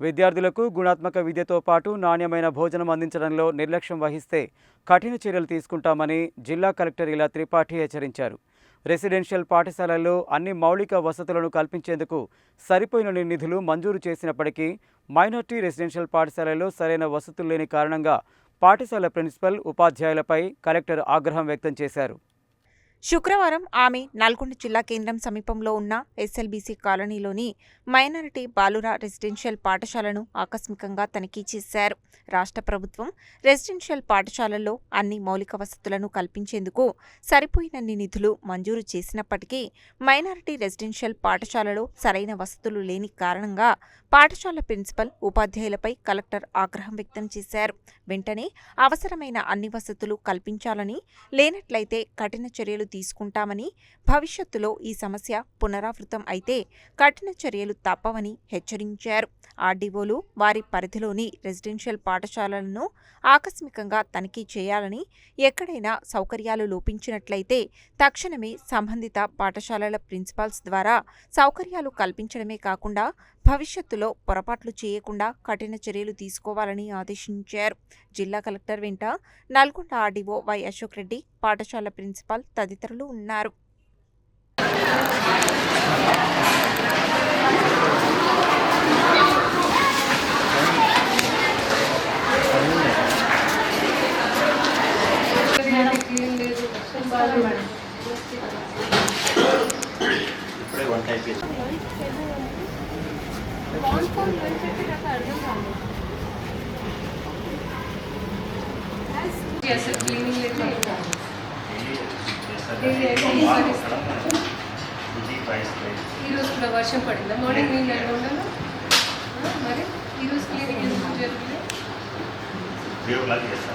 విద్యార్థులకు గుణాత్మక విద్యతో పాటు నాణ్యమైన భోజనం అందించడంలో నిర్లక్ష్యం వహిస్తే కఠిన చర్యలు తీసుకుంటామని జిల్లా కలెక్టర్ ఇలా త్రిపాఠి హెచ్చరించారు. రెసిడెన్షియల్ పాఠశాలల్లో అన్ని మౌలిక వసతులను కల్పించేందుకు సరిపోయిన నిధులు మంజూరు చేసినప్పటికీ మైనార్టీ రెసిడెన్షియల్ పాఠశాలల్లో సరైన వసతులు లేని కారణంగా పాఠశాల ప్రిన్సిపల్ ఉపాధ్యాయులపై కలెక్టర్ ఆగ్రహం వ్యక్తం చేశారు. శుక్రవారం ఆమె నల్గొండ జిల్లా కేంద్రం సమీపంలో ఉన్న ఎస్ఎల్బీసీ కాలనీలోని మైనారిటీ బాలుర రెసిడెన్షియల్ పాఠశాలను ఆకస్మికంగా తనిఖీ చేశారు. రాష్ట్ర ప్రభుత్వం రెసిడెన్షియల్ పాఠశాలల్లో అన్ని మౌలిక వసతులను కల్పించేందుకు సరిపోయినన్ని నిధులు మంజూరు చేసినప్పటికీ మైనారిటీ రెసిడెన్షియల్ పాఠశాలలో సరైన వసతులు లేని కారణంగా పాఠశాల ప్రిన్సిపల్ ఉపాధ్యాయులపై కలెక్టర్ ఆగ్రహం వ్యక్తం చేశారు. వెంటనే అవసరమైన అన్ని వసతులు కల్పించాలని లేనట్లయితే కఠిన చర్యలు తీసుకుంటామని భవిష్యత్తులో ఈ సమస్య పునరావృతం అయితే కఠిన చర్యలు తప్పవని హెచ్చరించారు. ఆర్డీఓలు వారి పరిధిలోని రెసిడెన్షియల్ పాఠశాలలను ఆకస్మికంగా తనిఖీ చేయాలని ఎక్కడైనా సౌకర్యాలు లోపించినట్లయితే తక్షణమే సంబంధిత పాఠశాలల ప్రిన్సిపాల్స్ ద్వారా సౌకర్యాలు కల్పించడమే కాకుండా భవిష్యత్తులో పొరపాట్లు చేయకుండా కఠిన చర్యలు తీసుకోవాలని ఆదేశించారు. జిల్లా కలెక్టర్ వెంట నల్గొండ ఆర్డీఓ వై అశోక్ రెడ్డి పాఠశాల ప్రిన్సిపాల్ తదితరులు ఉన్నారు. ఇప్పుడే వంట అయిపోయింది ఈరోజు కూడా వర్షం పడిందా మార్నింగ్ నేను ఎలా ఉండాలి మరి ఈరోజు క్లీనింగ్ ఎందుకు జరుగుతుంది ఉపయోగాలు చేస్తాను